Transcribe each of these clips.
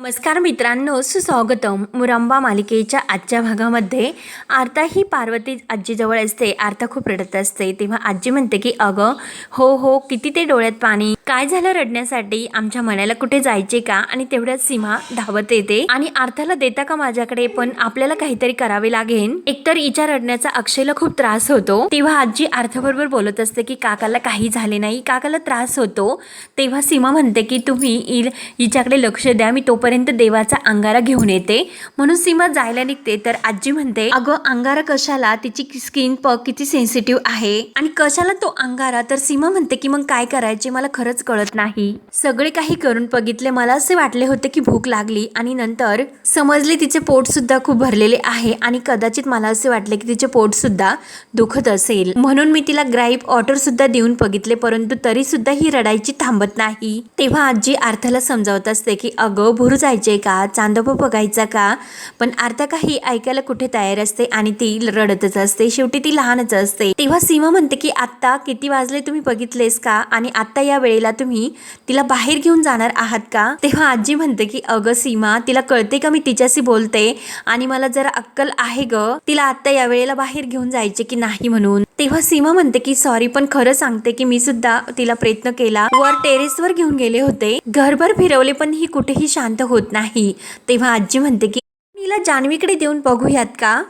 नमस्कार मित्रांनो सुस्वागतम. मुरांबा मालिकेच्या आजच्या भागामध्ये आरता ही पार्वती आजीजवळ असते. आरता खूप रडत असते. तेव्हा आजी म्हणते की अगं हो हो किती ते डोळ्यात पाणी काय झालं रडण्यासाठी? आमच्या मनाला कुठे जायचे का? आणि तेवढ्यात सीमा धावत येते. आणि अर्थाला देता का माझ्याकडे? पण आपल्याला काहीतरी करावे लागेल एकतर हिच्या रडण्याचा अक्षयला खूप त्रास होतो. तेव्हा आजी अर्थाबरोबर बोलत असते की काकाला काही झाले नाही. काकाला त्रास होतो. तेव्हा सीमा म्हणते की तुम्ही हिच्याकडे लक्ष द्या. मी तोपर्यंत देवाचा अंगारा घेऊन येते. म्हणून सीमा जायला निघते. तर आजी म्हणते अगं अंगारा कशाला? तिची स्किन पग किती सेन्सिटिव्ह आहे. आणि कशाला तो अंगारा? तर सीमा म्हणते की मग काय करायचे? मला खरंच कळत नाही. सगळे काही करून बघितले. मला असे वाटले होते की भूक लागली आणि नंतर समजले तिचे पोट सुद्धा खूप भरलेले आहे आणि कदाचित मला असे वाटले की तिचे पोट सुद्धा दुखत असेल. म्हणून मी तिला ग्राईप ऑर्डर सुद्धा देऊन बघितले परंतु तरी सुद्धा ही रडायची थांबत नाही. तेव्हा आजी आर्थाला समजावत असते की अगं भुरू जायचे का? चांदोबा बघायचा का? पण आर्था काही ऐकायला कुठे तयार असते आणि ती रडतच असते. शेवटी ती लहानच असते. तेव्हा सीमा म्हणते की आत्ता किती वाजले तुम्ही बघितलेस का? आणि आत्ता या वेळेला तुम्ही तिला बाहेर घेऊन जाणार आहात का? तेव्हा आजी म्हणते की अगं सीमा तिला कळते का मी तिच्याशी बोलते? आणि मला जरा अक्कल आहे ग. तिला आत्ता या वेळेला बाहेर घेऊन जायचे की नाही म्हणून. तेव्हा सीमा म्हणते की सॉरी पण खरं सांगते की मी सुद्धा तिला प्रयत्न केला. वर टेरेसवर घेऊन गेले होते. घरभर फिरवले पण ही कुठेही शांत होत नाही. तेव्हा आजी म्हणते की तिला जान्हवीकडे देऊन बघूयात का?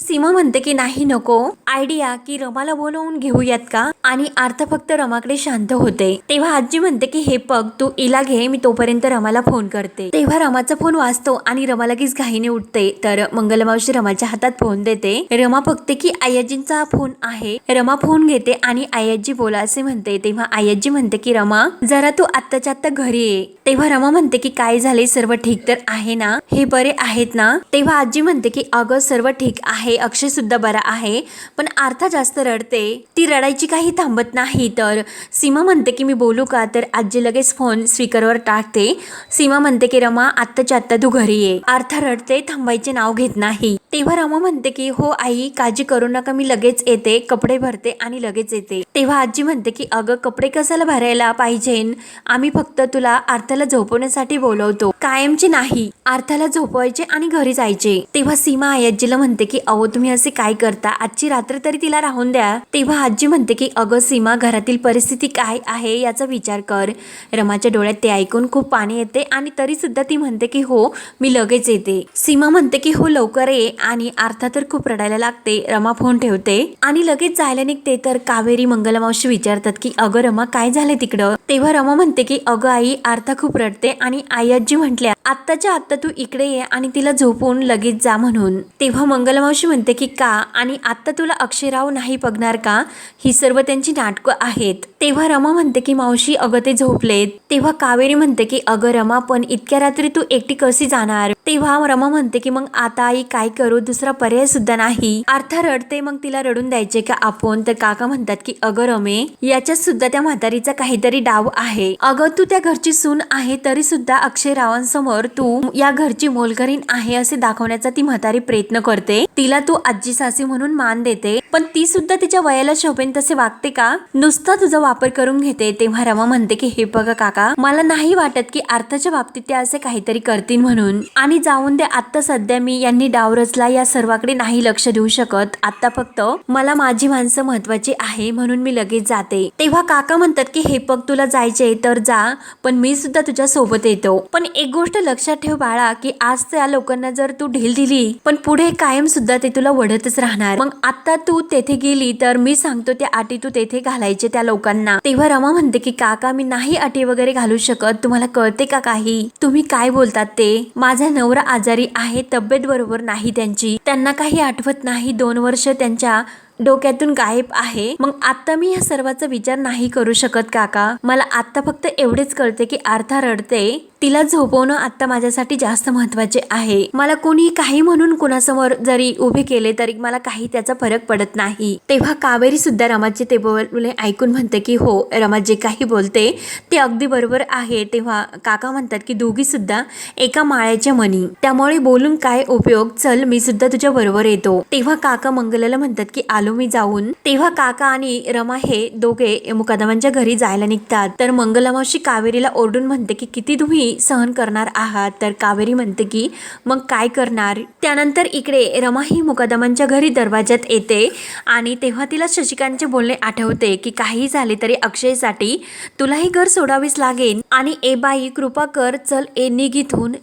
सीमा म्हणते की नाही नको. आयडिया की रमाला बोलवून घेऊयात का? आणि अर्थ फक्त रमाकडे शांत होते. तेव्हा आजी म्हणते की हे पग तू इला घे मी तोपर्यंत रमाला फोन करते. तेव्हा रमाचा फोन वाचतो आणि रमा लगेच घाईने उठते. तर मंगलमावशी रमाच्या हातात फोन देते. रमा बघते की आयाजींचा फोन आहे. रमा फोन घेते आणि आयाजी बोला असे म्हणते. तेव्हा आयाजी म्हणते की रमा जरा तू आत्ताच्या आत्ता घरी ये. तेव्हा रमा म्हणते की काय झाले सर्व ठीक तर आहे ना? हे बरे आहेत ना? तेव्हा आजी म्हणते की अगं सर्व ठीक आहे. अक्षय सुद्धा बरा आहे. पण आर्था जास्त रडते. ती रडायची काही थांबत नाही. तर सीमा म्हणते की मी बोलू का? तर आजी लगेच फोन स्पीकरवर टाकते. सीमा म्हणते की रमा आत्ताच्या आत्ता तू घरी ये. आर्था रडते थांबायचे नाव घेत नाही. तेव्हा रमा म्हणते की हो आई काळजी करू नका मी लगेच येते. कपडे भरते आणि लगेच येते. तेव्हा आजी म्हणते की अगं कपडे कशाला भरायला पाहिजे? आम्ही फक्त तुला आर्थाला झोपवण्यासाठी बोलवतो. कायमचे नाही. आर्थाला झोपवायचे आणि घरी जायचे. तेव्हा सीमा आई आजीला म्हणते की अहो तुम्ही असे काय करता? आजची रात्र तरी तिला राहून द्या. तेव्हा आजी म्हणते की अगं सीमा घरातील परिस्थिती काय आहे याचा विचार कर. रमाच्या डोळ्यात ते ऐकून खूप पाणी येते आणि तरी सुद्धा ती म्हणते की हो मी लगेच येते. सीमा म्हणते की हो लवकर ये. आणि अर्था तर खूप रडायला लागते. रमा फोन ठेवते आणि लगेच जायला निघते. तर कावेरी मंगलमावशी विचारतात की अगं रमा काय झालंय तिकडं? तेव्हा रमा म्हणते की अगं आई आर्था खूप रडते आणि आई आजी म्हटल्या आत्ताच्या आत्ता तू इकडे ये आणि तिला झोपून लगेच जा म्हणून. तेव्हा मंगलमावशी म्हणते की का आणि आत्ता तुला अक्षयराव नाही बघणार का? ही सर्व त्यांची नाटकं आहेत. तेव्हा रमा म्हणते की मावशी अगं ते झोपलेत. तेव्हा कावेरी म्हणते की अगं रमा पण इतक्या रात्री तू एकटी कशी जाणार? तेव्हा रमा म्हणते की मग आता आई काय करू? दुसरा पर्याय सुद्धा नाही. अर्था रडते मग तिला रडून द्यायचे का आपण? तर काका म्हणतात की अगं रमे याच्यात सुद्धा त्या म्हातारीचा काहीतरी डाव आहे. अगं तू त्या घरची सून आहे तरी सुद्धा अक्षय रावांसमोर तू या घरची मोलकरीण आहे असे दाखवण्याचा ती म्हातारी प्रयत्न करते. तिला तू आजी सासी म्हणून मान देते पण ती सुद्धा तिच्या वयाला शोभेन तसे वागते का? नुसता तुझा वापर करून घेते तेव्हा रमा म्हणते की हे बघा काका मला नाही वाटत की अर्थाच्या बाबतीत ते असे काहीतरी करतील म्हणून. आणि जाऊन दे आता सध्या मी यांनी डाव रचला या सर्वाकडे नाही लक्ष देऊ शकत. आता फक्त मला माझी माणसं महत्वाची आहे म्हणून मी लगेच जाते. तेव्हा काका म्हणतात की हे पग तुला जायचे तर जा पण मी सुद्धा तुझ्या सोबत येतो. पण एक गोष्ट लक्षात ठेव बाळा की आज त्या लोकांना जर तू ढील दिली पण पुढे कायम सुद्धा ते तुला वढतच राहणार. मग आता तू तेथे गेली तर मी सांगतो त्या आटी तू तेथे घालायचे त्या लोकांना. तेव्हा रमा म्हणते की काका मी नाही अटी वगैरे घालू शकत. तुम्हाला कळते का काही? तुम्ही काय बोलतात ते? माझा नवरा आजारी आहे तब्येत बरोबर नाही त्यांची. त्यांना काही आठवत नाही. दोन वर्ष त्यांच्या डोक्यातून गायब आहे. मग आता मी ह्या सर्वाचा विचार नाही करू शकत काका. मला आता फक्त एवढेच कळते की अर्था रडते तिला झोपवणं आता माझ्यासाठी जास्त महत्त्वाचे आहे. मला कोणी काही म्हणून कुणासमोर जरी उभे केले तरी मला काही त्याचा फरक पडत नाही. तेव्हा कावेरी सुद्धा रमाचे ते बोलले ऐकून म्हणते की हो रमा जे काही बोलते ते अगदी बरोबर आहे. तेव्हा काका म्हणतात की दोघी सुद्धा एका माळ्याच्या मनी त्यामुळे बोलून काय उपयोग? चल मी सुद्धा तुझ्या बरोबर येतो. तेव्हा काका मंगलाला म्हणतात की आलो आलो मी जाऊन. तेव्हा काका आणि रमा हे दोघे मुकादमांच्या घरी जायला निघतात. तर मंगलमावशी कावेरीला ओरडून म्हणते की किती तुम्ही सहन करणार आहात. तर कावेरी म्हणते की मग काय करणार? त्यानंतर इकडे रमा ही मुकदमांच्या घरी दरवाज्यात येते आणि तेव्हा तिला शशिकांतचे बोलणे आठवते की काही झाले तरी अक्षयसाठी तुलाही घर सोडावीच लागेल आणि ए बाई कृपा कर चल ए निघ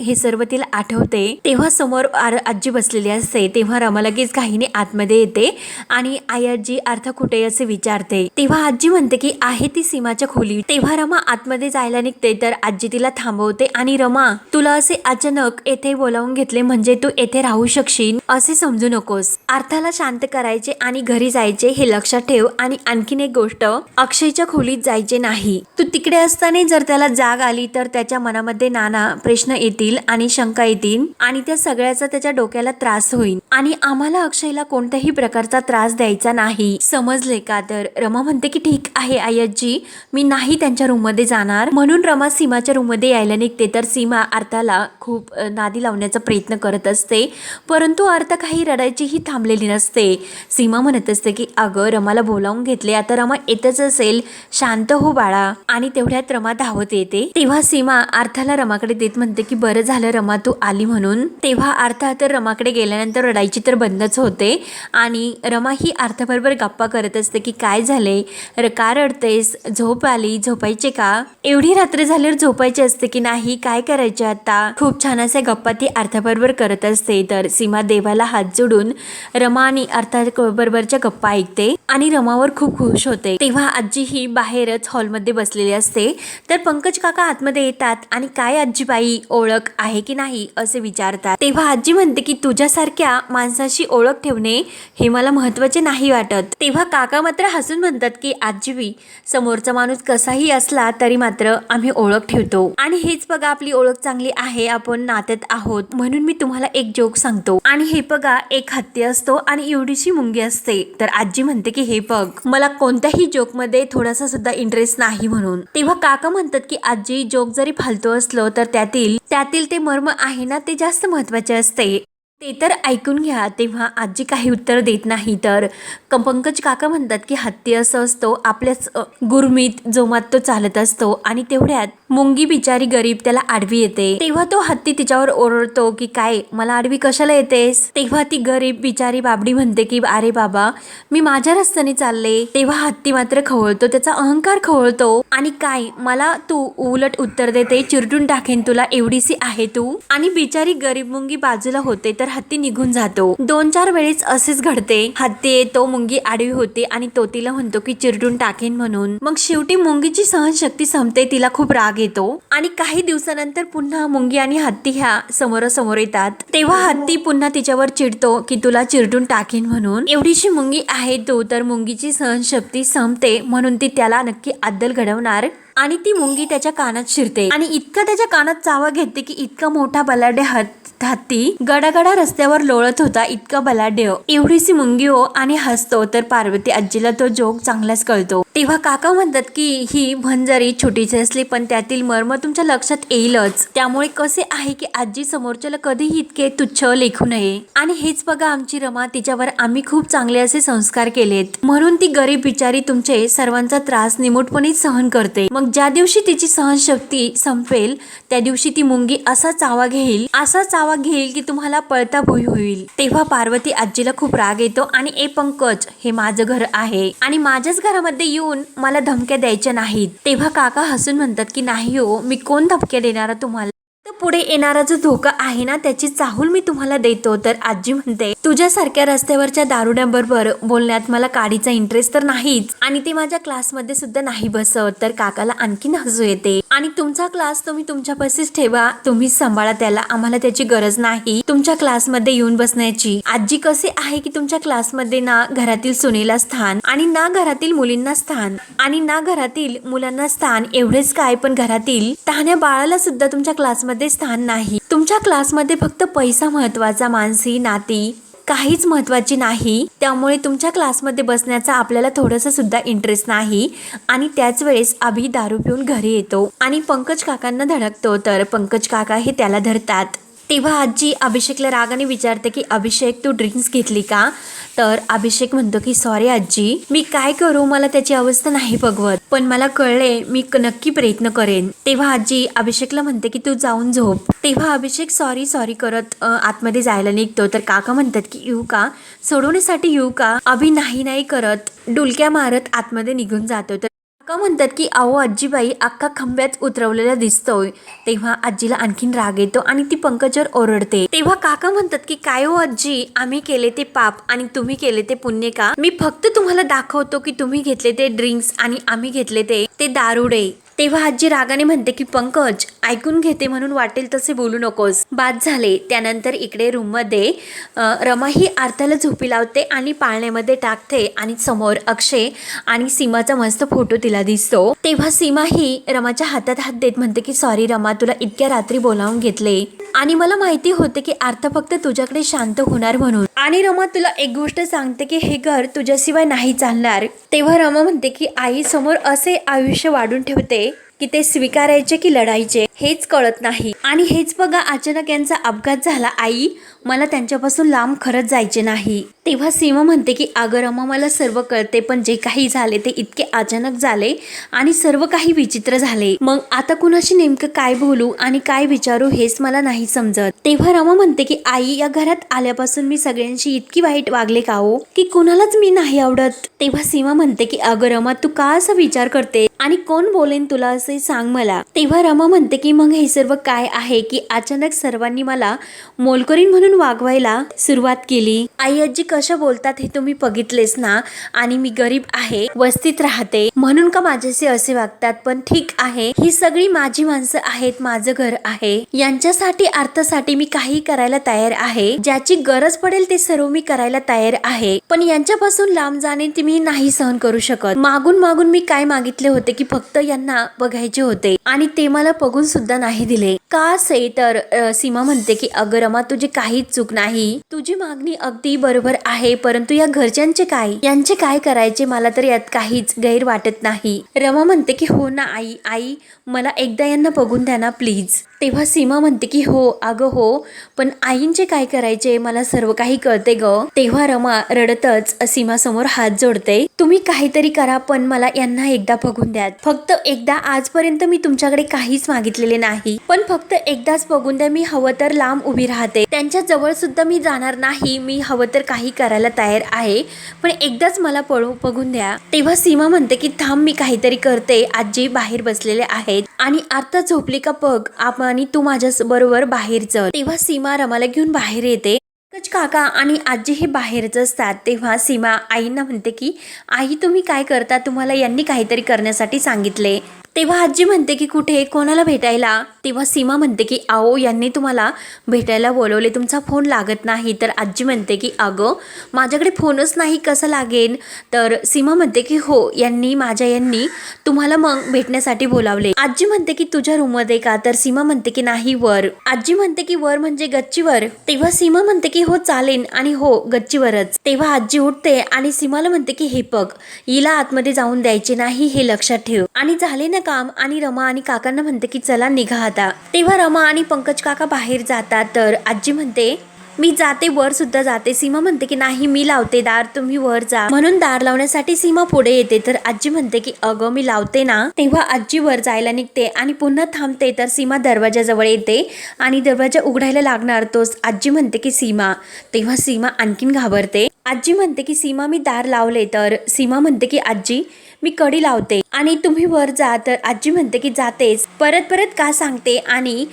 हे सर्व तिला आठवते. तेव्हा समोर आर- आजी बसलेली असते. तेव्हा रमा लगेच घाईने आतमध्ये येते आणि आई आजी अर्थ कुठे असे विचारते. तेव्हा आजी म्हणते की आहे ती सीमाच्या खोली. तेव्हा रमा आतमध्ये जायला निघते. तर आजी तिला थांबवते. आणि रमा तुला असे अचानक येथे बोलावून घेतले म्हणजे तू येथे राहू शकशील असे समजू नकोस. अर्थाला शांत करायचे आणि घरी जायचे हे लक्षात ठेव आणि आणखीन एक गोष्ट अक्षयच्या खोलीत जायचे नाही. तू तिकडे असताना जर त्याला जाग आली तर त्याच्या मनामध्ये नाना प्रश्न येतील आणि शंका येतील आणि त्या सगळ्याचा त्याच्या डोक्याला त्रास होईल. आणि आम्हाला अक्षयला कोणत्याही प्रकारचा त्रास द्यायचा नाही. समजले का तर? रमा म्हणते की ठीक आहे आयजी मी नाही त्यांच्या रूममध्ये जाणार. म्हणून रमा सीमाच्या रूममध्ये यायला ते तर सीमा अर्थाला खूप नादी लावण्याचा प्रयत्न करत असते. परंतु अर्थ काही रडायचीही थांबलेली नसते. सीमा म्हणत असते की अगं रमाला बोलावून घेतले आता रमा येतच असेल. शांत हो बाळा. आणि तेवढ्यात रमा धावत येते. तेव्हा सीमा अर्थाला रमाकडे देत म्हणते की बरं झालं रमा तू आली म्हणून. तेव्हा अर्थ तर रमाकडे गेल्यानंतर रडायची तर बंदच होते. आणि रमा ही अर्थाबरोबर गप्पा करत असते की काय झाले? र का रडतेस? झोप आली? झोपायचे का? एवढी रात्र झाल्यावर झोपायची असते की नाही काय करायचे आता? खूप छान अशा गप्पा ती अर्थाबरोबर करत असते. तर सीमा देवाला हात जोडून रमा आणि अर्था बरोबरच्या गप्पा ऐकते आणि रमावर खूप खुश होते. तेव्हा आजी ही बाहेरच हॉलमध्ये बसलेली असते. तर पंकज काका आतमध्ये येतात आणि काय आजीबाई ओळख आहे की नाही असे विचारतात. तेव्हा आजी म्हणते की तुझ्यासारख्या माणसाशी ओळख ठेवणे हे मला महत्त्वाचे नाही वाटत. तेव्हा काका मात्र हसून म्हणतात की आजीबी समोरचा माणूस कसाही असला तरी मात्र आम्ही ओळख ठेवतो. आणि हेच बघा आपली ओळख चांगली आहे आपण नात्यात आहोत. म्हणून मी तुम्हाला एक जोक सांगतो. आणि हे बघा एक हत्ती असतो आणि एवढीशी मुंगी असते. तर आजी म्हणते की हे बघ मला कोणत्याही जोकमध्ये थोडासा सुद्धा इंटरेस्ट नाही म्हणून. तेव्हा काका म्हणतात की आजी जोक जरी फालतू असलो तर त्यातील त्यातील ते मर्म आहे ना ते जास्त महत्त्वाचे असते. ते तर ऐकून घ्या तेव्हा आजी काही उत्तर देत नाही. तर क- पंकज काका म्हणतात की हत्ती असं असतो आपल्याच गुरमीत जोमात तो चालत असतो आणि तेवढ्यात मुंगी बिचारी गरीब त्याला आडवी येते. तेव्हा तो हत्ती तिच्यावर ओरडतो की काय मला आडवी कशाला येतेस? तेव्हा ती गरीब बिचारी बाबडी म्हणते की अरे बाबा मी माझ्या रस्त्याने चालले. तेव्हा हत्ती मात्र खवळतो त्याचा अहंकार खवळतो. आणि काय मला तू उलट उत्तर देते चिरटून टाकेन तुला एवढीशी आहे तू? आणि बिचारी गरीब मुंगी बाजूला होते तर हत्ती निघून जातो. दोन चार वेळेस असेच घडते. हत्ती येतो मुंगी आडवी होते आणि तो तिला म्हणतो की चिरटून टाकेन म्हणून. मग शेवटी मुंगीची सहनशक्ती संपते तिला खूप राग येतो आणि काही दिवसानंतर पुन्हा मुंगी आणि हत्ती ह्या समोरासमोर येतात. तेव्हा हत्ती पुन्हा तिच्यावर चिडतो की तुला चिरटून टाकेन म्हणून. एवढीशी मुंगी आहे तू तर मुंगीची सहनशक्ती संपते म्हणून ती त्याला नक्की अद्दल घडवणार. आणि ती मुंगी त्याच्या कानात शिरते. आणि इतका त्याच्या कानात चावा घेते की इतका मोठा बलाढ्य हत्ती हत्ती गडागडा रस्त्यावर लोळत होता इतका बलाढ्य. एवढीशी मुंगी हो आणि हसतो तर पार्वती आजीला तो जोक चांगलाच कळतो. तेव्हा काका म्हणतात की ही भंजरी छोटीची असली पण त्यातील मर्म तुमच्या लक्षात येईलच. त्यामुळे कसे आहे की आजी समोरच्याला कधीही इतके तुच्छ लेखू नये. आणि हेच बघा आमची रमा तिच्यावर आम्ही खूप चांगले असे संस्कार केलेत. म्हणून ती गरीब बिचारी तुमचे सर्वांचा त्रास निमूटपणे सहन करते. मग ज्या दिवशी तिची सहनशक्ती संपेल त्या दिवशी ती मुंगी असा चावा घेईल असा चावा घेईल की तुम्हाला पळता भुई होईल. तेव्हा पार्वती आजीला खूप राग येतो आणि ए पंकज हे माझं घर आहे. आणि माझ्याच घरामध्ये येऊन मला धमक्या द्यायच्या नाहीत. तेव्हा काका हसून म्हणतात की नाही हो मी कोण धमक्या देणारा तुम्हाला? तर पुढे येणारा जो धोका आहे ना त्याची चाहूल मी तुम्हाला देतो. तर आजी म्हणते तुझ्यासारख्या रस्त्यावरच्या दारुड्यांबरोबर बोलण्यात मला काडीचा इंटरेस्ट तर नाहीच. आणि ते माझ्या क्लासमध्ये सुद्धा नाही बसत तर काकाला आणखीन हसू येते. आणि तुमचा क्लास तुम्ही तुमच्या ठेवा तुम्ही सांभाळा त्याला आम्हाला त्याची गरज नाही. तुमच्या क्लासमध्ये येऊन बसण्याची. आजी कसे आहे की तुमच्या क्लासमध्ये ना घरातील सुनेला स्थान आणि ना घरातील मुलींना स्थान? आणि ना घरातील मुलांना स्थान एवढेच काय पण घरातील? तहान्या बाळाला सुद्धा तुमच्या क्लासमध्ये स्थान नाही. तुमच्या क्लासमध्ये फक्त पैसा महत्त्वाचा मानसी नाती काहीच महत्त्वाची नाही. त्यामुळे तुमच्या क्लासमध्ये बसण्याचा आपल्याला थोडंसं सुद्धा इंटरेस्ट नाही. आणि त्याच वेळेस अभि दारू पिऊन घरी येतो. आणि पंकज काकांना धडकतो. तर पंकज काका हे त्याला धरतात. तेव्हा आजी अभिषेकला रागाने विचारते की अभिषेक तू ड्रिंक्स घेतली का? तर अभिषेक म्हणतो की सॉरी आजी. मी काय करू? मला त्याची अवस्था नाही बघवत. पण मला कळले मी नक्की प्रयत्न करेन. तेव्हा आजी अभिषेकला म्हणते की तू जाऊन झोप. तेव्हा अभिषेक सॉरी सॉरी करत आतमध्ये जायला निघतो. तर काका म्हणतात की येऊ का? सोडवण्यासाठी येऊ का? अभि नाही नाही करत डुलक्या मारत आतमध्ये निघून जातो. तर अक्का म्हणतात की अहो आजीबाई अख्खा खंब्यात उतरवलेला दिसतोय. तेव्हा आजीला आणखीन राग येतो आणि ती पंकजवर ओरडते. तेव्हा काका म्हणतात की काय हो आजी? आम्ही केले ते पाप आणि तुम्ही केले ते पुण्य का? मी फक्त तुम्हाला दाखवतो की तुम्ही घेतले ते ड्रिंक्स आणि आम्ही घेतले ते ते दारुडे. तेव्हा आजी रागाने म्हणते की पंकज ऐकून घेते म्हणून वाटेल तसे बोलू नकोस. बाद झाले. त्यानंतर इकडे रूममध्ये रमा ही आर्थाला झोपी लावते आणि पाळण्यामध्ये टाकते आणि समोर अक्षय आणि सीमाचा मस्त फोटो तिला दिसतो. तेव्हा सीमा ही रमाच्या हातात हात देत म्हणते की सॉरी रमा तुला इतक्या रात्री बोलावून घेतले. आणि मला माहिती होते की अर्थ फक्त तुझ्याकडे शांत होणार म्हणून. आणि रमा तुला एक गोष्ट सांगते की हे घर तुझ्याशिवाय नाही चालणार. तेव्हा रमा म्हणते की आई समोर असे आयुष्य वाढून ठेवते. की ते स्वीकारायचे की लढायचे हेच कळत नाही. आणि हेच बघा अचानक यांचा अपघात झाला. आई मला त्यांच्यापासून लांब खरंच जायचे नाही. तेव्हा सीमा म्हणते की अगं रमा मला सर्व कळते पण जे काही झाले ते इतके अचानक झाले आणि सर्व काही विचित्र झाले. मग आता कुणाशी नेमकं काय बोलू आणि काय विचारू हेच मला नाही समजत. तेव्हा रमा म्हणते की आई या घरात आल्यापासून मी सगळ्यांशी इतकी वाईट वागले का हो? की कुणालाच मी नाही आवडत. तेव्हा सीमा म्हणते की अगं रमा तू का असा विचार करते? आणि कोण बोलेन तुला असं सांग मला. तेव्हा रमा म्हणते की मग हे सर्व काय आहे की अचानक सर्वांनी मला मोलकरीन म्हणून वागवायला सुरुवात केली? आई आजी कशा बोलतात हे तुम्ही बघितलेच ना? आणि मी गरीब आहे वस्तीत राहते. म्हणून का माझ्याशी असे वागतात? पण ठीक आहे ही सगळी माझी माणसं आहेत माझं घर आहे. यांच्यासाठी अर्थासाठी मी काही करायला तयार आहे. ज्याची गरज पडेल ते सर्व मी करायला तयार आहे. पण यांच्यापासून लांब जाणे ते मी नाही सहन करू शकत. मागून मागून मी काय मागितले होते की फक्त यांना बघायचे होते. आणि ते मला बघून सुद्धा नाही दिले. का असे तर सीमा म्हणते की अगं रमा तुझी काहीच चूक नाही. तुझी मागणी अगदी बरोबर आहे परंतु या घरच्यांचे काय? यांचे काय करायचे? मला तर यात काहीच गैर वाटत नाही. रमा म्हणते की हो ना आई आई मला एकदा यांना बघून द्या ना प्लीज. तेव्हा सीमा म्हणते की हो अगं हो पण आईंचे काय करायचे? मला सर्व काही कळते ग. तेव्हा रमा रडतच सीमा समोर हात जोडते तुम्ही काहीतरी करा पण मला यांना एकदा बघून द्या फक्त एकदा आजपर्यंत मी तुमच्याकडे काहीच मागितलेले नाही. पण फक्त एकदाच बघून द्या मी हवं तर लांब उभी राहते. त्यांच्या जवळ सुद्धा मी जाणार नाही. मी हवं तर काही करायला तयार आहे पण एकदाच मला पळू बघून द्या. तेव्हा सीमा म्हणते की थांब मी काहीतरी करते. आजी बाहेर बसलेले आहेत आणि आता झोपली का बघ. आपण आणि तू माझ्या बरोबर बाहेर चल. तेव्हा सीमा रमाला घेऊन बाहेर येते. कच काका आणि आजी हे बाहेरच असतात. तेव्हा सीमा आईंना म्हणते की आई तुम्ही काय करता? तुम्हाला यांनी काहीतरी करण्यासाठी सांगितले. तेव्हा आजी म्हणते की कुठे? कोणाला भेटायला? तेव्हा सीमा म्हणते की आओ यांनी तुम्हाला भेटायला बोलवले. तुमचा फोन लागत नाही. तर आजी म्हणते की अगं माझ्याकडे फोनच नाही. कसं लागेल तर सीमा म्हणते की हो यांनी माझ्या यांनी तुम्हाला मग भेटण्यासाठी बोलावले. आजी म्हणते की तुझ्या रूममध्ये का? तर सीमा म्हणते की नाही वर. आजी म्हणते की वर म्हणजे गच्चीवर. तेव्हा सीमा म्हणते की हो चालेल. आणि हो गच्चीवरच. तेव्हा आजी उठते आणि सीमाला म्हणते की हे बघ हिला आतमध्ये जाऊन द्यायचे नाही हे लक्षात ठेव. आणि झाले ना काम आणि रमा आणि काकांना म्हणते की चला निघा आता. तेव्हा रमा आणि पंकज काका बाहेर जातात. तर आजी म्हणते मी जाते वर सुद्धा जाते. सीमा म्हणते की नाही मी लावते दार तुम्ही वर जा. म्हणून दार लावण्यासाठी सीमा पुढे येते. तर आजी म्हणते की अगं मी लावते ना. तेव्हा आजी वर जायला निघते आणि पुन्हा थांबते. तर सीमा दरवाजाजवळ येते आणि दरवाजा उघडायला लागणार तोच. आजी म्हणते की सीमा. तेव्हा सीमा आणखीन घाबरते. आजी म्हणते की सीमा मी दार लावले. तर सीमा म्हणते की आजी मी कडी लावते आणि तुम्ही वर जा. तर आजी म्हणते की जातेच. परत परत का सांगते आणि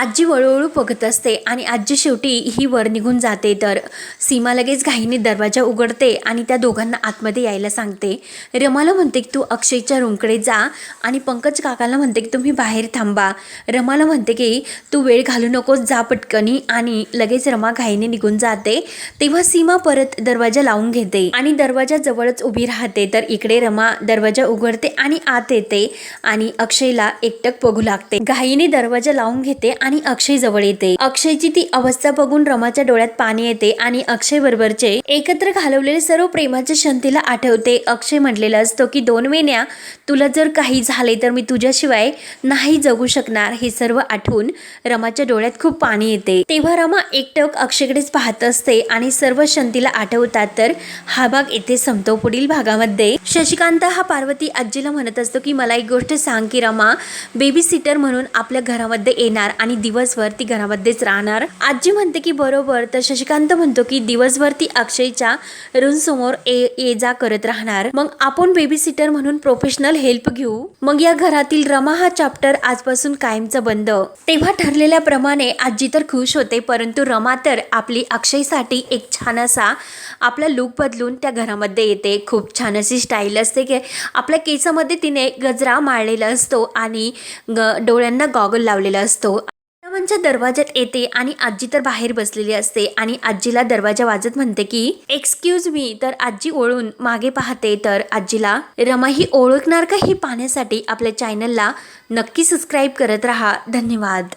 आजी वळूवळू बघत असते आणि आजी शेवटी ही वर निघून जाते तर सीमा लगेच घाईने दरवाजा उघडते आणि त्या दोघांना आतमध्ये यायला सांगते. रमाला म्हणते की तू अक्षयच्या रूमकडे जा आणि पंकज काकाला म्हणते की तुम्ही बाहेर थांबा. रमाला म्हणते की तू वेळ घालू नकोस जा पटकनी आणि लगेच रमा घाईने निघून जाते. तेव्हा सीमा परत दरवाजा लावून घेते आणि दरवाजा जवळच उभी राहते तर इकडे रमा दरवाजा उघडते आणि आत येते आणि अक्षयला एकटक बघू लागते. घाईने दरवाजा लावून घेते आणि अक्षय जवळ येते. अक्षयची ती अवस्था बघून रमाच्या डोळ्यात पाणी येते आणि अक्षय बरोबरचे एकत्र घालवलेले सर्व प्रेमाच्या क्षण आठवते. अक्षय म्हटलेला असतो की दोन महिन्या तुला जर काही झाले तर मी तुझ्याशिवाय नाही जगू शकणार. हे सर्व आठवून रमाच्या डोळ्यात खूप पाणी येते. तेव्हा रमा एकटक अक्षयकडेच पाहत असते आणि सर्व शंतीला आठवतात तर हा भाग येथे संपतो पुढील भागामध्ये. शशिकांत हा पार्वती आजीला म्हणत असतो की मला एक गोष्ट सांग की रमा बेबी सिटर म्हणून आपल्या घरामध्ये येणार आणि आणि दिवसभर ती घरामध्येच राहणार. आजी म्हणते की बरोबर तर शशिकांत म्हणतो की दिवसभर ती अक्षयच्या रूम समोर ये ये जा करत राहणार. मग आपण बेबी सिटर म्हणून प्रोफेशनल हेल्प घेऊ. मग या घरातील रमा हा चॅप्टर आजपासून कायमचा बंद. तेव्हा ठरलेल्याप्रमाणे आजी तर खुश होते परंतु रमा तर आपली अक्षयसाठी एक छान असा आपला लुक बदलून त्या घरामध्ये येते. खूप छान अशी स्टाईल असते की आपल्या केसामध्ये तिने गजरा माळलेला असतो आणि ग डोळ्यांना गॉगल लावलेला असतो. रमांच्या दरवाज्यात येते आणि आजी तर बाहेर बसलेली असते आणि आजीला दरवाजा वाजत म्हणते की एक्सक्यूज मी तर आजी ओळून मागे पाहते. तर आजीला रमा ही ओळखणार का ही पाहण्यासाठी आपल्या चॅनलला नक्की सबस्क्राईब करत राहा. धन्यवाद.